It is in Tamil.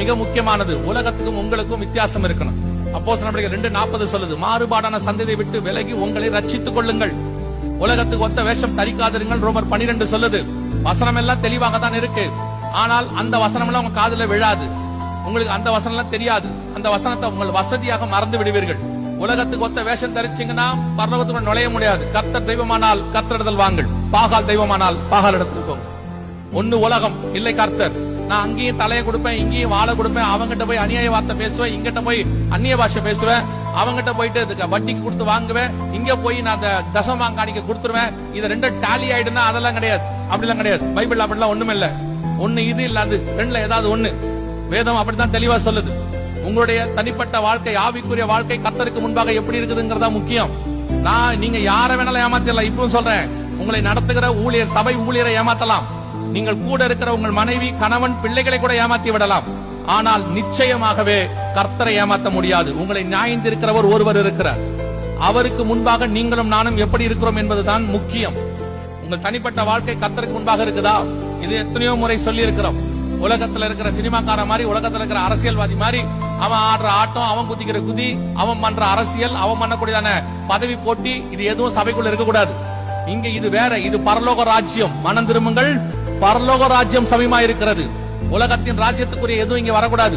மிக முக்கியமானது. உலகத்துக்கும் உங்களுக்கும் வித்தியாசம் இருக்கணும். அப்போ ரெண்டு நாற்பது சொல்லுது மாறுபாடான சந்ததியை விட்டு விலகி உங்களை ரச்சித்துக் கொள்ளுங்கள். உலகத்துக்கு ஒத்த வேஷம் தரிக்காதிருங்கள் ரோமர் பனிரெண்டு சொல்லுது. வசனம் எல்லாம் தெளிவாக தான் இருக்கு. ஆனால் அந்த வசனம் எல்லாம் உங்க காதல விழாது. உங்களுக்கு அந்த வசனம் எல்லாம் தெரியாது. அந்த வசனத்தை உங்கள் வசதியாக மறந்து விடுவீர்கள். உலகத்துக்கு ஒத்த வேஷம் தரிச்சீங்கன்னா பரலோகத்துக்குள்ள நுழைய முடியாது. கர்த்தர் தெய்வமானால் கர்த்தரிடத்தில் வாங்கள். பாகால் தெய்வமானால் பாகால் இடத்துக்கு போங்க. ஒன்னு உலகம் இல்லை கர்த்தர். நான் அங்கேயும் தலையை கொடுப்பேன் இங்கேயும் வாழை கொடுப்பேன் அவங்ககிட்ட போய் அநியாய வார்த்தை பேசுவேன் இங்கிட்ட போய் அந்நிய பாஷை பேசுவேன் அவங்ககிட்ட போயிட்டு இதுக்கு வட்டிக்கு கொடுத்து வாங்குவேன் இங்க போய் நான் அந்த தசமா காணிக்க கொடுத்துருவேன். இது ரெண்டும் டாலி ஆயிடுனா அதெல்லாம் கிடையாது. அப்படிலாம் கிடையாது. பைபிள் அப்படிலாம் ஒண்ணுமே இல்ல. ஒண்ணு இது இல்ல அது ரெண்டுல ஏதாவது ஒண்ணு. வேதம் அப்படித்தான் தெளிவா சொல்லுது. உங்களுடைய தனிப்பட்ட வாழ்க்கை ஆவிக்குரிய வாழ்க்கை கத்தருக்கு முன்பாக எப்படி இருக்குதுங்கிறதா முக்கியம். நான் நீங்க யார வேணாலும் ஏமாத்திடலாம் இப்பவும் சொல்றேன். உங்களை நடத்துகிற ஊழியர் சபை ஊழியரை ஏமாத்தலாம். நீங்கள் கூட இருக்கிற உங்கள் மனைவி கணவன் பிள்ளைகளை கூட ஏமாத்தி விடலாம். ஆனால் நிச்சயமாகவே கர்த்தரை ஏமாத்த முடியாது. உங்களை நியாயந்திருக்கிறவர் ஒருவர் இருக்கிறார். அவருக்கு முன்பாக நீங்களும் நானும் எப்படி இருக்கிறோம் என்பதுதான் முக்கியம். உங்கள் தனிப்பட்ட வாழ்க்கை கர்த்தருக்கு முன்பாக இருக்குதா? இது எத்தனையோ முறை சொல்லி இருக்கிறோம் உலகத்துல இருக்கிற சினிமாக்கார மாதிரி உலகத்துல இருக்கிற அரசியல்வாதி மாதிரி அவன் ஆடுற ஆட்டம் அவன் குதிக்கிற குதி அவன் பண்ற அரசியல் அவன் பண்ணக்கூடியதான பதவி போட்டி இது எதுவும் சபைக்குள்ள இருக்கக்கூடாது. இங்க இது வேற இது பரலோக ராஜ்யம். மனம் திரும்புங்கள். பரலோக ராஜ்யம் சமயமா இருக்கிறது உலகத்தின் ராஜ்யத்துக்குரிய எதுவும் இங்க வரக்கூடாது.